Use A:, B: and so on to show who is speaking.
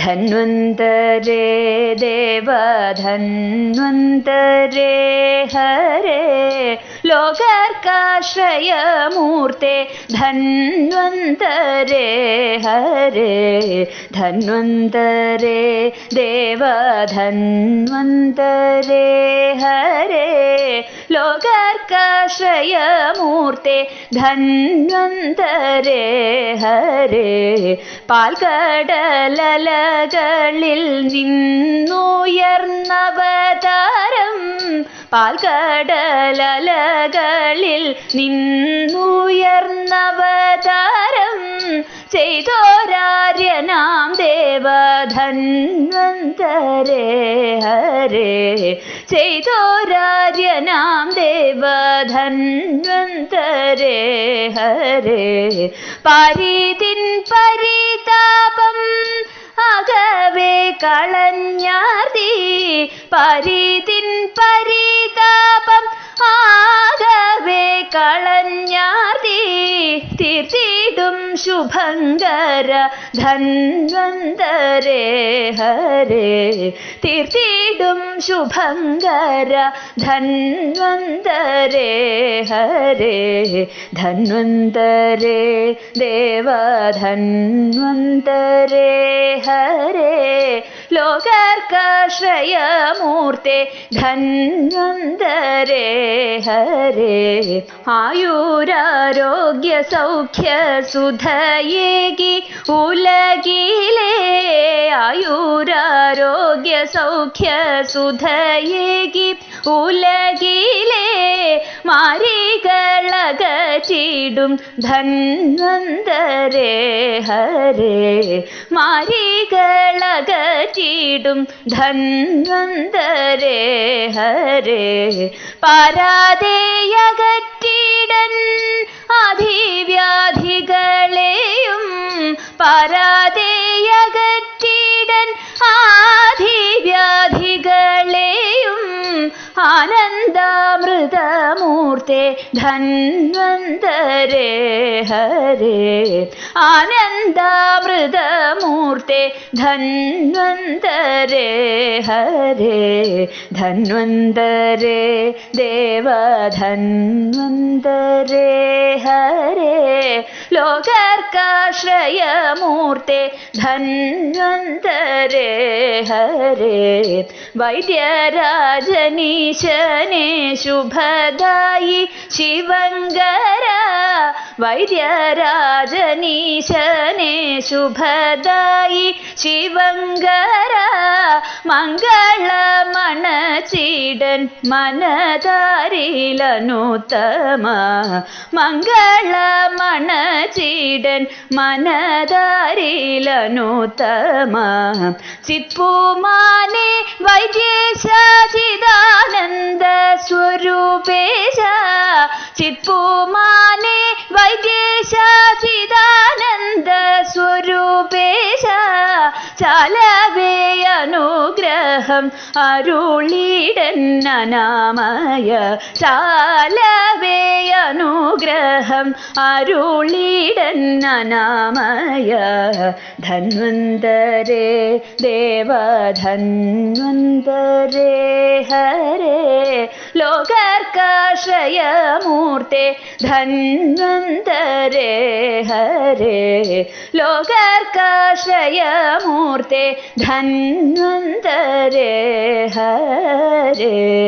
A: धन्वन्तरे देव धन्वन्तरे हरे। लोकर्काश्रयमूर्ते धन्वन्तरे हरे। धन्वन्तरे देव धन्वन्तरे हरे। ലോകർക്കാശ്രയമൂർത്തെ ധന്വന്തരേ ഹരേ. പാൽക്കടലകളിൽ നിന്നുയർന്നവതാരം. പാൽക്കടലകളിൽ നിന്നുയർന്നവതാരം. ചെയ്തോരാര്യനാം ദേവധന്വന്തരേ ഹരേ. ചെയ്തോരാര്യനാം ദേവധന്വന്തരേ ഹരേ. പാരീതിൻ പരിതാപം അകവേ കളഞ്ഞാർത്തി പരിതിൻ പരിതാപം ആകവേ കളഞ്ഞാർത്തി തീർത്തിടും ശുഭങ്കര ധന്വന്തരേ ഹരേ. തീർത്തിടും ശുഭങ്കര ധന്വന്തരേ ഹരേ. ധന്വന്തരേ ദേവധന്വന്തരേ ഹരേ. ലോകർക്കാശ്രയമൂർത്തെ ധന്വന്തരേ ഹരേ. ആയുരാരോഗ്യ സൗഖ്യ സുധയേകി ഉലകിലേ. ആയുരാരോഗ്യ സൗഖ്യ സുധയേകി ഉലകിലേ. മാരികളകറ്റിടും ധന്വന്തരേ ഹരേ. മാരികളക ചീടും ധന്വന്തരേ ഹരേ. പാരാതെയകറ്റിടൻ അധിവ്യാധികളെയും പാരാതെയകറ്റിടൻ ആനന്ദാമൃതമൂർത്തെ ധന്വന്തരേ ഹരേ. ആനന്ദാമൃതമൂർത്തെ ധന്വന്തരേ ഹരേ. ധന്വന്തരേ ദേവധന്വന്തരേ ഹരേ. श्रय मूर्ते धन्वन्तरे हरे। वैद्यराजनीशने शुभदायि शिवङ्गरा। वैद्यराजनीशने शुभदायि शिवङ्गरा। മംഗളമണചീടൻ മനതാരിലനുത്തമ. മംഗളമണചീടൻ മനതാരിലനുത്തമ. ചിത്പൂമാനെ വൈദ്യേശാചിദാനന്ദ സ്വരൂപേശ. ചിത്പൂമാനെ വൈദ്യേശാചിദാനന്ദ സ്വരൂപേശ. ചാലവേ അനുഗ്രഹം അരുളിടന്നനാമയ ചാലവേ അനുഗ്രഹം അരുളിടന്നനാമയ. ധന്വന്തരേ ദേവധന്വന്തരേ ഹരേ. ലോകർക്കാശ്രയമൂർത്തെ ധന്വന്തരേ ഹരേ. ലോകർക്കാശ്രയമൂർത്തെ ധന്വന്തരേ ഹരേ.